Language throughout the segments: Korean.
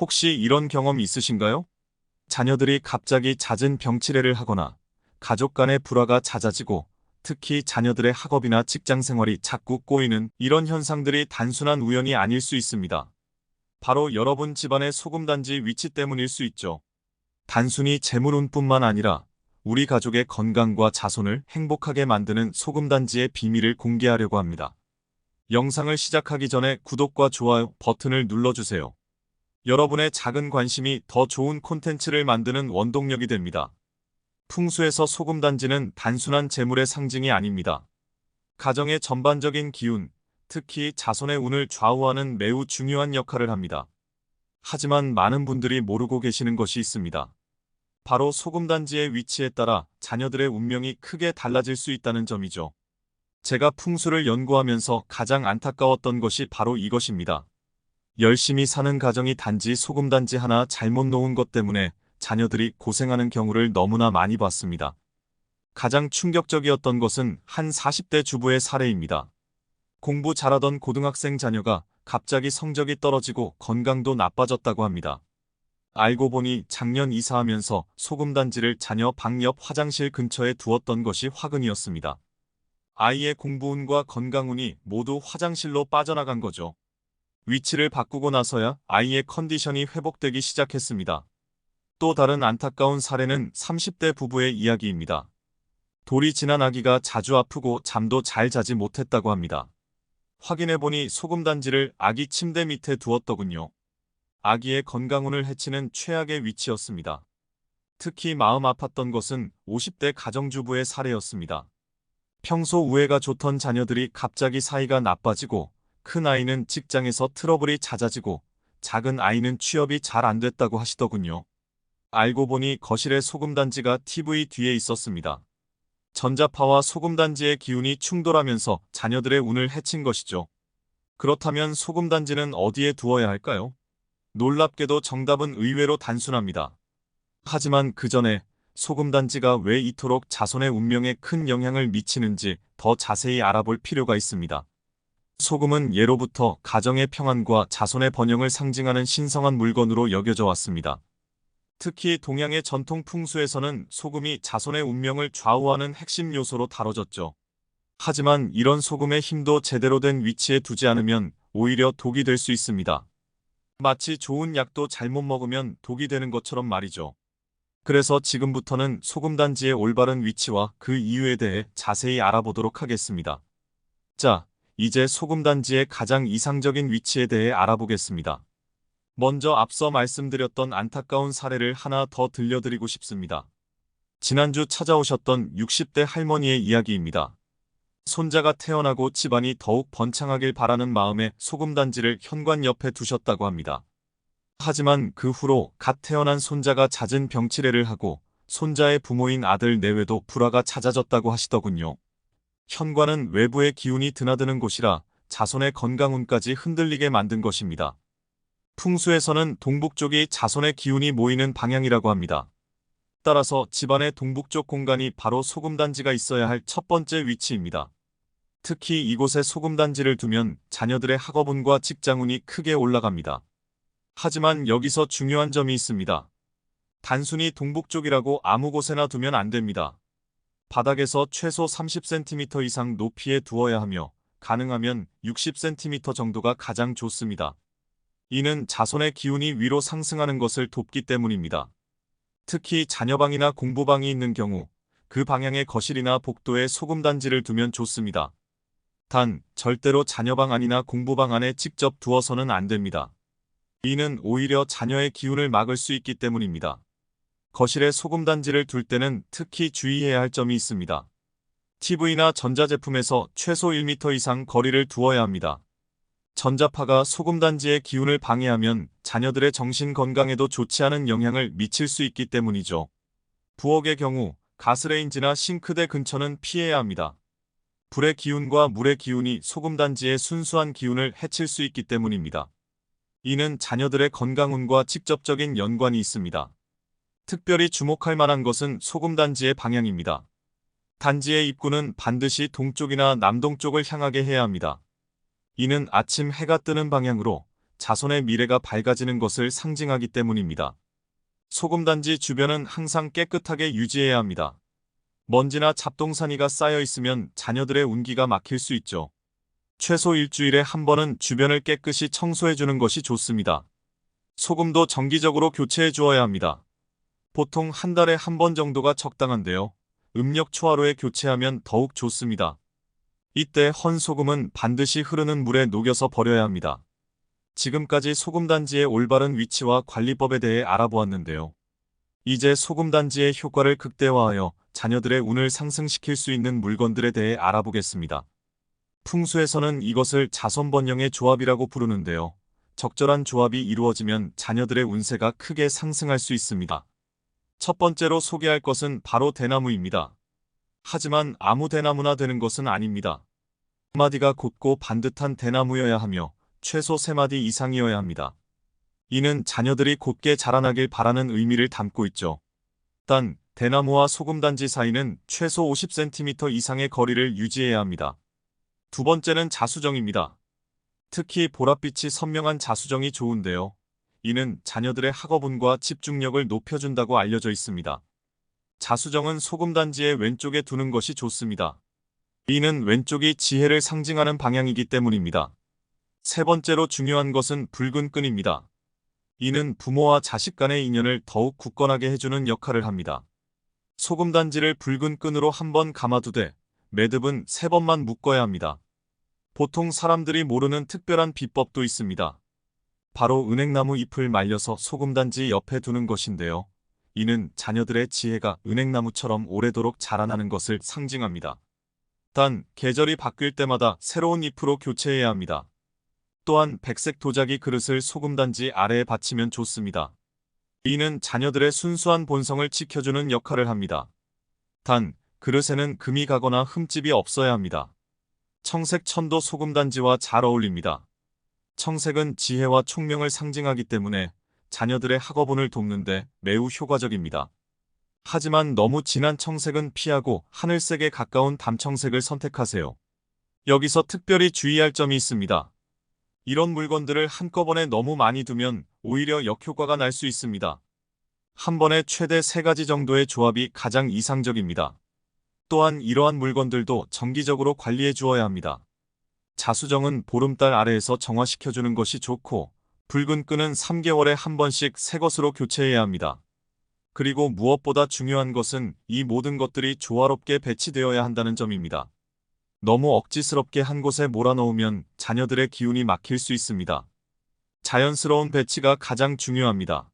혹시 이런 경험 있으신가요? 자녀들이 갑자기 잦은 병치레를 하거나 가족 간의 불화가 잦아지고 특히 자녀들의 학업이나 직장 생활이 자꾸 꼬이는 이런 현상들이 단순한 우연이 아닐 수 있습니다. 바로 여러분 집안의 소금단지 위치 때문일 수 있죠. 단순히 재물운뿐만 아니라 우리 가족의 건강과 자손을 행복하게 만드는 소금단지의 비밀을 공개하려고 합니다. 영상을 시작하기 전에 구독과 좋아요 버튼을 눌러주세요. 여러분의 작은 관심이 더 좋은 콘텐츠를 만드는 원동력이 됩니다. 풍수에서 소금 단지는 단순한 재물의 상징이 아닙니다. 가정의 전반적인 기운, 특히 자손의 운을 좌우하는 매우 중요한 역할을 합니다. 하지만 많은 분들이 모르고 계시는 것이 있습니다. 바로 소금단지의 위치에 따라 자녀들의 운명이 크게 달라질 수 있다는 점이죠. 제가 풍수를 연구하면서 가장 안타까웠던 것이 바로 이것입니다. 열심히 사는 가정이 단지 소금단지 하나 잘못 놓은 것 때문에 자녀들이 고생하는 경우를 너무나 많이 봤습니다. 가장 충격적이었던 것은 한 40대 주부의 사례입니다. 공부 잘하던 고등학생 자녀가 갑자기 성적이 떨어지고 건강도 나빠졌다고 합니다. 알고 보니 작년 이사하면서 소금단지를 자녀 방 옆 화장실 근처에 두었던 것이 화근이었습니다. 아이의 공부운과 건강운이 모두 화장실로 빠져나간 거죠. 위치를 바꾸고 나서야 아이의 컨디션이 회복되기 시작했습니다. 또 다른 안타까운 사례는 30대 부부의 이야기입니다. 돌이 지난 아기가 자주 아프고 잠도 잘 자지 못했다고 합니다. 확인해보니 소금단지를 아기 침대 밑에 두었더군요. 아기의 건강운을 해치는 최악의 위치였습니다. 특히 마음 아팠던 것은 50대 가정주부의 사례였습니다. 평소 우애가 좋던 자녀들이 갑자기 사이가 나빠지고 큰 아이는 직장에서 트러블이 잦아지고 작은 아이는 취업이 잘 안 됐다고 하시더군요. 알고 보니 거실에 소금단지가 TV 뒤에 있었습니다. 전자파와 소금단지의 기운이 충돌하면서 자녀들의 운을 해친 것이죠. 그렇다면 소금단지는 어디에 두어야 할까요? 놀랍게도 정답은 의외로 단순합니다. 하지만 그 전에 소금단지가 왜 이토록 자손의 운명에 큰 영향을 미치는지 더 자세히 알아볼 필요가 있습니다. 소금은 예로부터 가정의 평안과 자손의 번영을 상징하는 신성한 물건으로 여겨져 왔습니다. 특히 동양의 전통 풍수에서는 소금이 자손의 운명을 좌우하는 핵심 요소로 다뤄졌죠. 하지만 이런 소금의 힘도 제대로 된 위치에 두지 않으면 오히려 독이 될 수 있습니다. 마치 좋은 약도 잘못 먹으면 독이 되는 것처럼 말이죠. 그래서 지금부터는 소금 단지의 올바른 위치와 그 이유에 대해 자세히 알아보도록 하겠습니다. 자, 이제 소금단지의 가장 이상적인 위치에 대해 알아보겠습니다. 먼저 앞서 말씀드렸던 안타까운 사례를 하나 더 들려드리고 싶습니다. 지난주 찾아오셨던 60대 할머니의 이야기입니다. 손자가 태어나고 집안이 더욱 번창하길 바라는 마음에 소금단지를 현관 옆에 두셨다고 합니다. 하지만 그 후로 갓 태어난 손자가 잦은 병치레를 하고 손자의 부모인 아들 내외도 불화가 잦아졌다고 하시더군요. 현관은 외부의 기운이 드나드는 곳이라 자손의 건강운까지 흔들리게 만든 것입니다. 풍수에서는 동북쪽이 자손의 기운이 모이는 방향이라고 합니다. 따라서 집안의 동북쪽 공간이 바로 소금단지가 있어야 할 첫 번째 위치입니다. 특히 이곳에 소금단지를 두면 자녀들의 학업운과 직장운이 크게 올라갑니다. 하지만 여기서 중요한 점이 있습니다. 단순히 동북쪽이라고 아무 곳에나 두면 안 됩니다. 바닥에서 최소 30cm 이상 높이에 두어야 하며 가능하면 60cm 정도가 가장 좋습니다. 이는 자손의 기운이 위로 상승하는 것을 돕기 때문입니다. 특히 자녀방이나 공부방이 있는 경우 그 방향의 거실이나 복도에 소금단지를 두면 좋습니다. 단, 절대로 자녀방 안이나 공부방 안에 직접 두어서는 안 됩니다. 이는 오히려 자녀의 기운을 막을 수 있기 때문입니다. 거실에 소금단지를 둘 때는 특히 주의해야 할 점이 있습니다. TV나 전자제품에서 최소 1m 이상 거리를 두어야 합니다. 전자파가 소금단지의 기운을 방해하면 자녀들의 정신 건강에도 좋지 않은 영향을 미칠 수 있기 때문이죠. 부엌의 경우 가스레인지나 싱크대 근처는 피해야 합니다. 불의 기운과 물의 기운이 소금단지의 순수한 기운을 해칠 수 있기 때문입니다. 이는 자녀들의 건강운과 직접적인 연관이 있습니다. 특별히 주목할 만한 것은 소금단지의 방향입니다. 단지의 입구는 반드시 동쪽이나 남동쪽을 향하게 해야 합니다. 이는 아침 해가 뜨는 방향으로 자손의 미래가 밝아지는 것을 상징하기 때문입니다. 소금단지 주변은 항상 깨끗하게 유지해야 합니다. 먼지나 잡동사니가 쌓여 있으면 자녀들의 운기가 막힐 수 있죠. 최소 일주일에 한 번은 주변을 깨끗이 청소해 주는 것이 좋습니다. 소금도 정기적으로 교체해 주어야 합니다. 보통 한 달에 한 번 정도가 적당한데요. 음력 초하루에 교체하면 더욱 좋습니다. 이때 헌 소금은 반드시 흐르는 물에 녹여서 버려야 합니다. 지금까지 소금단지의 올바른 위치와 관리법에 대해 알아보았는데요. 이제 소금단지의 효과를 극대화하여 자녀들의 운을 상승시킬 수 있는 물건들에 대해 알아보겠습니다. 풍수에서는 이것을 자손번영의 조합이라고 부르는데요. 적절한 조합이 이루어지면 자녀들의 운세가 크게 상승할 수 있습니다. 첫 번째로 소개할 것은 바로 대나무입니다. 하지만 아무 대나무나 되는 것은 아닙니다. 마디가 곧고 반듯한 대나무여야 하며 최소 3마디 이상이어야 합니다. 이는 자녀들이 곧게 자라나길 바라는 의미를 담고 있죠. 단, 대나무와 소금단지 사이는 최소 50cm 이상의 거리를 유지해야 합니다. 두 번째는 자수정입니다. 특히 보랏빛이 선명한 자수정이 좋은데요. 이는 자녀들의 학업운과 집중력을 높여준다고 알려져 있습니다. 자수정은 소금단지의 왼쪽에 두는 것이 좋습니다. 이는 왼쪽이 지혜를 상징하는 방향이기 때문입니다. 세 번째로 중요한 것은 붉은 끈입니다. 이는 부모와 자식 간의 인연을 더욱 굳건하게 해주는 역할을 합니다. 소금단지를 붉은 끈으로 한 번 감아두되 매듭은 세 번만 묶어야 합니다. 보통 사람들이 모르는 특별한 비법도 있습니다. 바로 은행나무 잎을 말려서 소금단지 옆에 두는 것인데요. 이는 자녀들의 지혜가 은행나무처럼 오래도록 자라나는 것을 상징합니다. 단, 계절이 바뀔 때마다 새로운 잎으로 교체해야 합니다. 또한 백색 도자기 그릇을 소금단지 아래에 받치면 좋습니다. 이는 자녀들의 순수한 본성을 지켜주는 역할을 합니다. 단, 그릇에는 금이 가거나 흠집이 없어야 합니다. 청색 천도 소금단지와 잘 어울립니다. 청색은 지혜와 총명을 상징하기 때문에 자녀들의 학업운을 돕는데 매우 효과적입니다. 하지만 너무 진한 청색은 피하고 하늘색에 가까운 담청색을 선택하세요. 여기서 특별히 주의할 점이 있습니다. 이런 물건들을 한꺼번에 너무 많이 두면 오히려 역효과가 날 수 있습니다. 한 번에 최대 3가지 정도의 조합이 가장 이상적입니다. 또한 이러한 물건들도 정기적으로 관리해 주어야 합니다. 자수정은 보름달 아래에서 정화시켜주는 것이 좋고 붉은 끈은 3개월에 한 번씩 새 것으로 교체해야 합니다. 그리고 무엇보다 중요한 것은 이 모든 것들이 조화롭게 배치되어야 한다는 점입니다. 너무 억지스럽게 한 곳에 몰아넣으면 자녀들의 기운이 막힐 수 있습니다. 자연스러운 배치가 가장 중요합니다.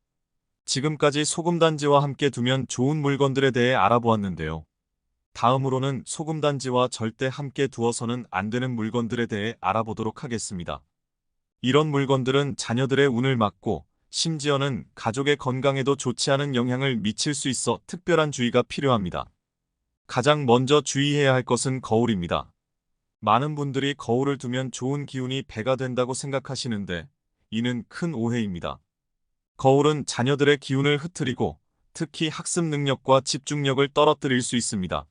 지금까지 소금단지와 함께 두면 좋은 물건들에 대해 알아보았는데요. 다음으로는 소금단지와 절대 함께 두어서는 안 되는 물건들에 대해 알아보도록 하겠습니다. 이런 물건들은 자녀들의 운을 막고 심지어는 가족의 건강에도 좋지 않은 영향을 미칠 수 있어 특별한 주의가 필요합니다. 가장 먼저 주의해야 할 것은 거울입니다. 많은 분들이 거울을 두면 좋은 기운이 배가 된다고 생각하시는데 이는 큰 오해입니다. 거울은 자녀들의 기운을 흐트리고 특히 학습 능력과 집중력을 떨어뜨릴 수 있습니다.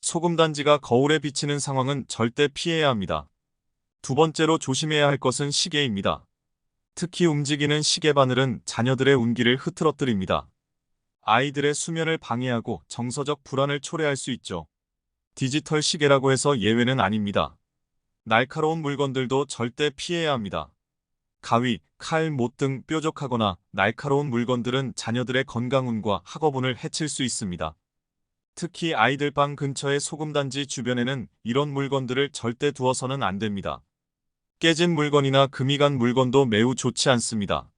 소금단지가 거울에 비치는 상황은 절대 피해야 합니다. 두 번째로 조심해야 할 것은 시계입니다. 특히 움직이는 시계 바늘은 자녀들의 운기를 흐트러뜨립니다. 아이들의 수면을 방해하고 정서적 불안을 초래할 수 있죠. 디지털 시계라고 해서 예외는 아닙니다. 날카로운 물건들도 절대 피해야 합니다. 가위, 칼, 못 등 뾰족하거나 날카로운 물건들은 자녀들의 건강운과 학업운을 해칠 수 있습니다. 특히 아이들 방 근처의 소금단지 주변에는 이런 물건들을 절대 두어서는 안 됩니다. 깨진 물건이나 금이 간 물건도 매우 좋지 않습니다.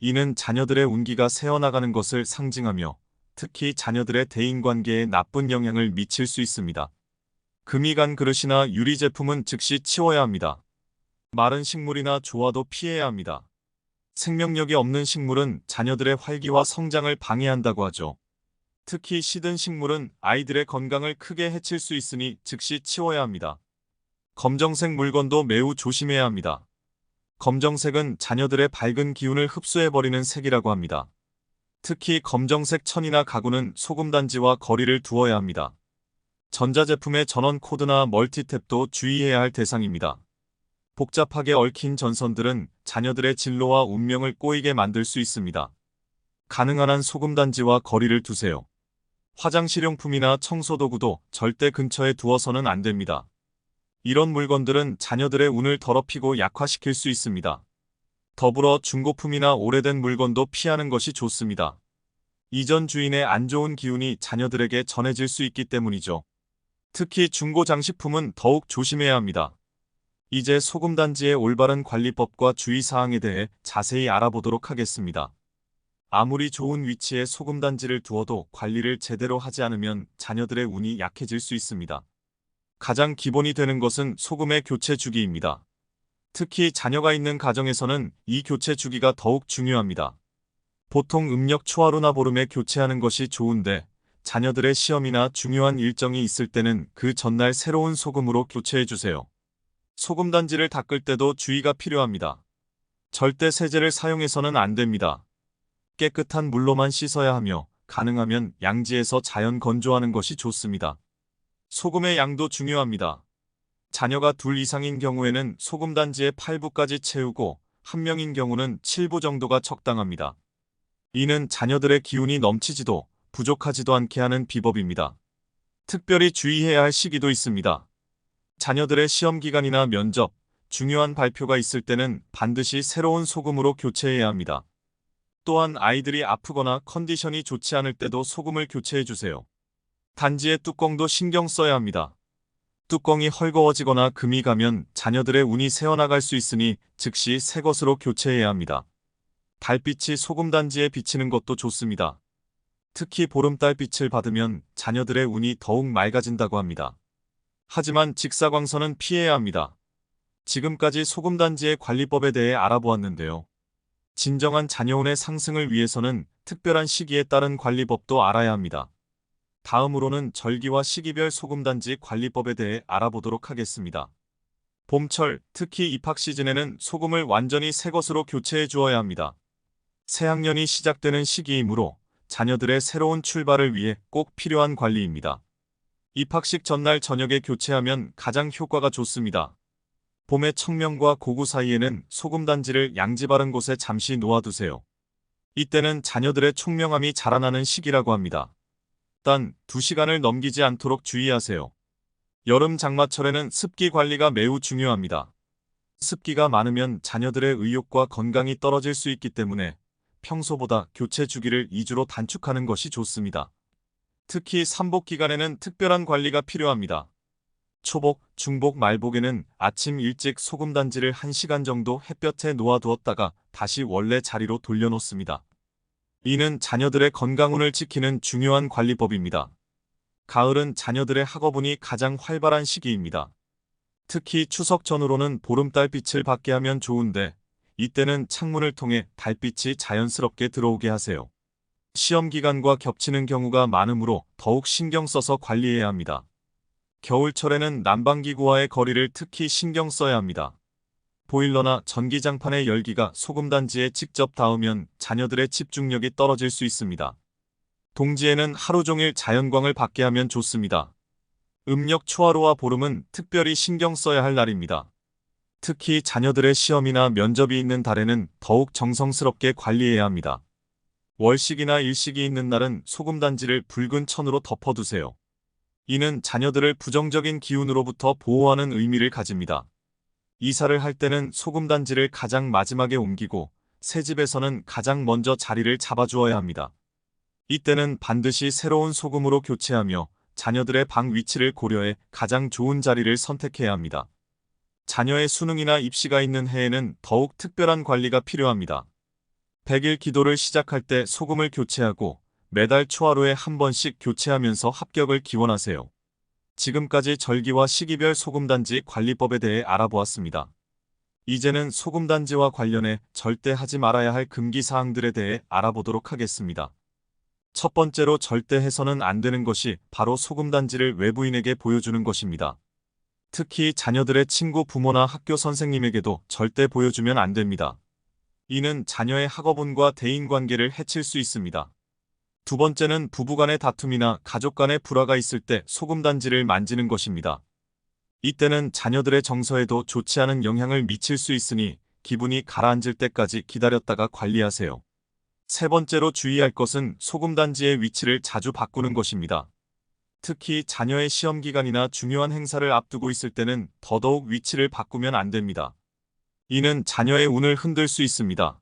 이는 자녀들의 운기가 새어나가는 것을 상징하며 특히 자녀들의 대인관계에 나쁜 영향을 미칠 수 있습니다. 금이 간 그릇이나 유리 제품은 즉시 치워야 합니다. 마른 식물이나 조화도 피해야 합니다. 생명력이 없는 식물은 자녀들의 활기와 성장을 방해한다고 하죠. 특히 시든 식물은 아이들의 건강을 크게 해칠 수 있으니 즉시 치워야 합니다. 검정색 물건도 매우 조심해야 합니다. 검정색은 자녀들의 밝은 기운을 흡수해버리는 색이라고 합니다. 특히 검정색 천이나 가구는 소금단지와 거리를 두어야 합니다. 전자제품의 전원 코드나 멀티탭도 주의해야 할 대상입니다. 복잡하게 얽힌 전선들은 자녀들의 진로와 운명을 꼬이게 만들 수 있습니다. 가능한 한 소금단지와 거리를 두세요. 화장실용품이나 청소도구도 절대 근처에 두어서는 안 됩니다. 이런 물건들은 자녀들의 운을 더럽히고 약화시킬 수 있습니다. 더불어 중고품이나 오래된 물건도 피하는 것이 좋습니다. 이전 주인의 안 좋은 기운이 자녀들에게 전해질 수 있기 때문이죠. 특히 중고 장식품은 더욱 조심해야 합니다. 이제 소금단지의 올바른 관리법과 주의사항에 대해 자세히 알아보도록 하겠습니다. 아무리 좋은 위치에 소금단지를 두어도 관리를 제대로 하지 않으면 자녀들의 운이 약해질 수 있습니다. 가장 기본이 되는 것은 소금의 교체 주기입니다. 특히 자녀가 있는 가정에서는 이 교체 주기가 더욱 중요합니다. 보통 음력 초하루나 보름에 교체하는 것이 좋은데 자녀들의 시험이나 중요한 일정이 있을 때는 그 전날 새로운 소금으로 교체해 주세요. 소금 단지를 닦을 때도 주의가 필요합니다. 절대 세제를 사용해서는 안 됩니다. 깨끗한 물로만 씻어야 하며 가능하면 양지에서 자연 건조하는 것이 좋습니다. 소금의 양도 중요합니다. 자녀가 둘 이상인 경우에는 소금 단지에 8부까지 채우고 한 명인 경우는 7부 정도가 적당합니다. 이는 자녀들의 기운이 넘치지도 부족하지도 않게 하는 비법입니다. 특별히 주의해야 할 시기도 있습니다. 자녀들의 시험 기간이나 면접, 중요한 발표가 있을 때는 반드시 새로운 소금으로 교체해야 합니다. 또한 아이들이 아프거나 컨디션이 좋지 않을 때도 소금을 교체해 주세요. 단지의 뚜껑도 신경 써야 합니다. 뚜껑이 헐거워지거나 금이 가면 자녀들의 운이 새어나갈 수 있으니 즉시 새 것으로 교체해야 합니다. 달빛이 소금 단지에 비치는 것도 좋습니다. 특히 보름달 빛을 받으면 자녀들의 운이 더욱 맑아진다고 합니다. 하지만 직사광선은 피해야 합니다. 지금까지 소금단지의 관리법에 대해 알아보았는데요. 진정한 자녀운의 상승을 위해서는 특별한 시기에 따른 관리법도 알아야 합니다. 다음으로는 절기와 시기별 소금단지 관리법에 대해 알아보도록 하겠습니다. 봄철, 특히 입학 시즌에는 소금을 완전히 새 것으로 교체해 주어야 합니다. 새 학년이 시작되는 시기이므로 자녀들의 새로운 출발을 위해 꼭 필요한 관리입니다. 입학식 전날 저녁에 교체하면 가장 효과가 좋습니다. 봄의 청명과 고구 사이에는 소금 단지를 양지 바른 곳에 잠시 놓아두세요. 이때는 자녀들의 총명함이 자라나는 시기라고 합니다. 단 2시간을 넘기지 않도록 주의하세요. 여름 장마철에는 습기 관리가 매우 중요합니다. 습기가 많으면 자녀들의 의욕과 건강이 떨어질 수 있기 때문에 평소보다 교체 주기를 2주로 단축하는 것이 좋습니다. 특히 삼복 기간에는 특별한 관리가 필요합니다. 초복, 중복, 말복에는 아침 일찍 소금 단지를 1시간 정도 햇볕에 놓아두었다가 다시 원래 자리로 돌려놓습니다. 이는 자녀들의 건강운을 지키는 중요한 관리법입니다. 가을은 자녀들의 학업운이 가장 활발한 시기입니다. 특히 추석 전후로는 보름달 빛을 받게 하면 좋은데 이때는 창문을 통해 달빛이 자연스럽게 들어오게 하세요. 시험 기간과 겹치는 경우가 많으므로 더욱 신경 써서 관리해야 합니다. 겨울철에는 난방기구와의 거리를 특히 신경 써야 합니다. 보일러나 전기장판의 열기가 소금단지에 직접 닿으면 자녀들의 집중력이 떨어질 수 있습니다. 동지에는 하루 종일 자연광을 받게 하면 좋습니다. 음력 초하루와 보름은 특별히 신경 써야 할 날입니다. 특히 자녀들의 시험이나 면접이 있는 달에는 더욱 정성스럽게 관리해야 합니다. 월식이나 일식이 있는 날은 소금단지를 붉은 천으로 덮어두세요. 이는 자녀들을 부정적인 기운으로부터 보호하는 의미를 가집니다. 이사를 할 때는 소금단지를 가장 마지막에 옮기고 새 집에서는 가장 먼저 자리를 잡아주어야 합니다. 이때는 반드시 새로운 소금으로 교체하며 자녀들의 방 위치를 고려해 가장 좋은 자리를 선택해야 합니다. 자녀의 수능이나 입시가 있는 해에는 더욱 특별한 관리가 필요합니다. 100일 기도를 시작할 때 소금을 교체하고 매달 초하루에 한 번씩 교체하면서 합격을 기원하세요. 지금까지 절기와 시기별 소금단지 관리법에 대해 알아보았습니다. 이제는 소금단지와 관련해 절대 하지 말아야 할 금기사항들에 대해 알아보도록 하겠습니다. 첫 번째로 절대 해서는 안 되는 것이 바로 소금단지를 외부인에게 보여주는 것입니다. 특히 자녀들의 친구 부모나 학교 선생님에게도 절대 보여주면 안 됩니다. 이는 자녀의 학업운과 대인관계를 해칠 수 있습니다. 두 번째는 부부간의 다툼이나 가족 간의 불화가 있을 때 소금단지를 만지는 것입니다. 이때는 자녀들의 정서에도 좋지 않은 영향을 미칠 수 있으니 기분이 가라앉을 때까지 기다렸다가 관리하세요. 세 번째로 주의할 것은 소금단지의 위치를 자주 바꾸는 것입니다. 특히 자녀의 시험 기간이나 중요한 행사를 앞두고 있을 때는 더더욱 위치를 바꾸면 안 됩니다. 이는 자녀의 운을 흔들 수 있습니다.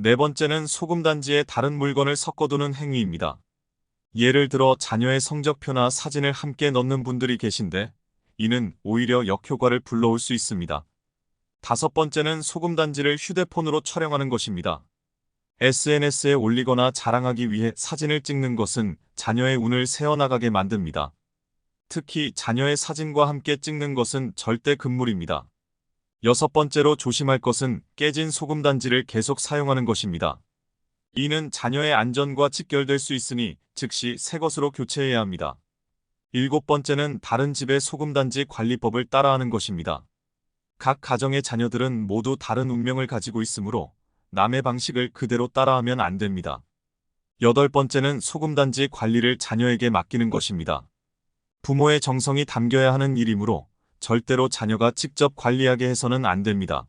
네 번째는 소금 단지에 다른 물건을 섞어두는 행위입니다. 예를 들어 자녀의 성적표나 사진을 함께 넣는 분들이 계신데 이는 오히려 역효과를 불러올 수 있습니다. 다섯 번째는 소금 단지를 휴대폰으로 촬영하는 것입니다. SNS에 올리거나 자랑하기 위해 사진을 찍는 것은 자녀의 운을 세어나가게 만듭니다. 특히 자녀의 사진과 함께 찍는 것은 절대 금물입니다. 여섯 번째로 조심할 것은 깨진 소금 단지를 계속 사용하는 것입니다. 이는 자녀의 안전과 직결될 수 있으니 즉시 새 것으로 교체해야 합니다. 일곱 번째는 다른 집의 소금 단지 관리법을 따라하는 것입니다. 각 가정의 자녀들은 모두 다른 운명을 가지고 있으므로 남의 방식을 그대로 따라하면 안 됩니다. 여덟 번째는 소금단지 관리를 자녀에게 맡기는 것입니다. 부모의 정성이 담겨야 하는 일이므로 절대로 자녀가 직접 관리하게 해서는 안 됩니다.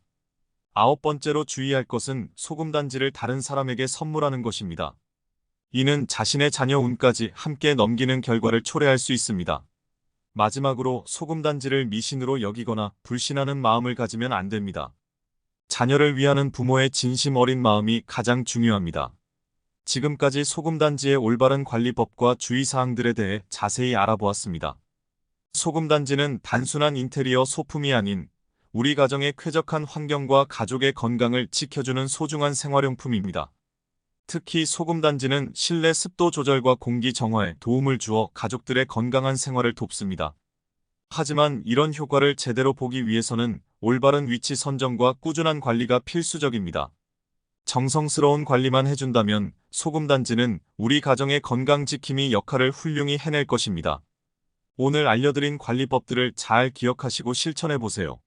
아홉 번째로 주의할 것은 소금 단지를 다른 사람에게 선물하는 것입니다. 이는 자신의 자녀 운까지 함께 넘기는 결과를 초래할 수 있습니다. 마지막으로 소금 단지를 미신으로 여기거나 불신하는 마음을 가지면 안 됩니다. 자녀를 위하는 부모의 진심 어린 마음이 가장 중요합니다. 지금까지 소금 단지의 올바른 관리법과 주의사항들에 대해 자세히 알아보았습니다. 소금단지는 단순한 인테리어 소품이 아닌 우리 가정의 쾌적한 환경과 가족의 건강을 지켜주는 소중한 생활용품입니다. 특히 소금단지는 실내 습도 조절과 공기 정화에 도움을 주어 가족들의 건강한 생활을 돕습니다. 하지만 이런 효과를 제대로 보기 위해서는 올바른 위치 선정과 꾸준한 관리가 필수적입니다. 정성스러운 관리만 해준다면 소금단지는 우리 가정의 건강 지킴이 역할을 훌륭히 해낼 것입니다. 오늘 알려드린 관리법들을 잘 기억하시고 실천해보세요.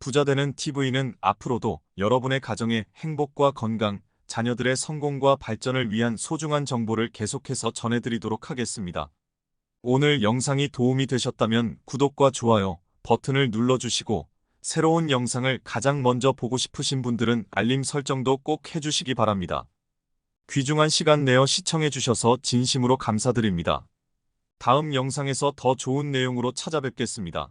부자되는 TV는 앞으로도 여러분의 가정의 행복과 건강, 자녀들의 성공과 발전을 위한 소중한 정보를 계속해서 전해드리도록 하겠습니다. 오늘 영상이 도움이 되셨다면 구독과 좋아요 버튼을 눌러주시고 새로운 영상을 가장 먼저 보고 싶으신 분들은 알림 설정도 꼭 해주시기 바랍니다. 귀중한 시간 내어 시청해주셔서 진심으로 감사드립니다. 다음 영상에서 더 좋은 내용으로 찾아뵙겠습니다.